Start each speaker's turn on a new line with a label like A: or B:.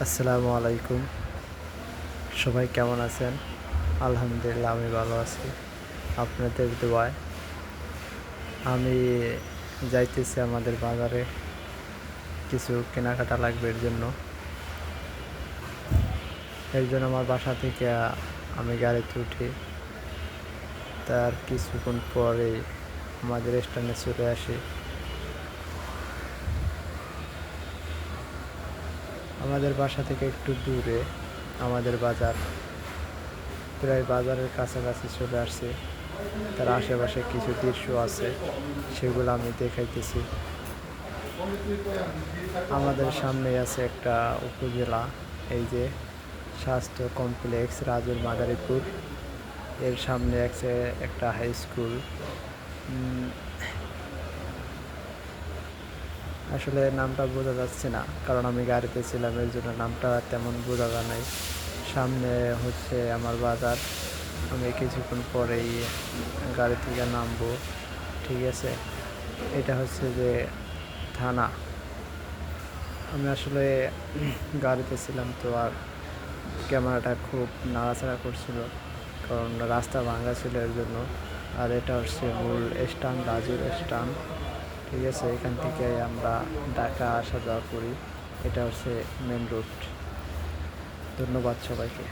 A: আসসালামু আলাইকুম। সবাই কেমন আছেন? আলহামদুলিল্লাহ, আমি ভালো আছি। আপনাদের দোয়ায়। আমি যাইতেছি আমাদের বাজারে। কিছু কেনাকাটা লাগবে এর জন্য। এর জন্য আমার বাসা থেকে আমি গাড়িতে উঠি। তার কিছুক্ষণ পরে আমাদের স্ট্যান্ডে চলে আসি। আমাদের বাসা থেকে একটু দূরে, আমাদের বাজার। প্রায় বাজারের কাছাকাছি চলে আসছে। তার আশেপাশে কিছু দৃশ্য আছে, সেগুলো আমি দেখাইতেছি। আমাদের সামনে আছে একটা উপজেলা, এই যে স্বাস্থ্য কমপ্লেক্স, রাজুর মাদারীপুর। এর সামনে আছে একটা হাই স্কুল আসলে নামটা বোঝা যাচ্ছে না, কারণ আমি গাড়িতে ছিলাম এর জন্য নামটা তেমন বোঝা যায় নাই। সামনে হচ্ছে আমার বাজার, আমি কিছুক্ষণ পরেই গাড়ি থেকে নামবো, ঠিক আছে? এটা হচ্ছে যে থানা। আমি আসলে গাড়িতে ছিলাম তো আর ক্যামেরাটা খুব নাড়াচাড়া করছিল, কারণ রাস্তা ভাঙা ছিল এর জন্য, আর এটা হচ্ছে মূল স্ট্যান্ড, রাজুর স্ট্যান্ড। ঠিক আছে, এখান থেকে আমরা ঢাকা আসা যাওয়া করি। এটা হচ্ছে মেন রুট ধন্যবাদ সবাইকে।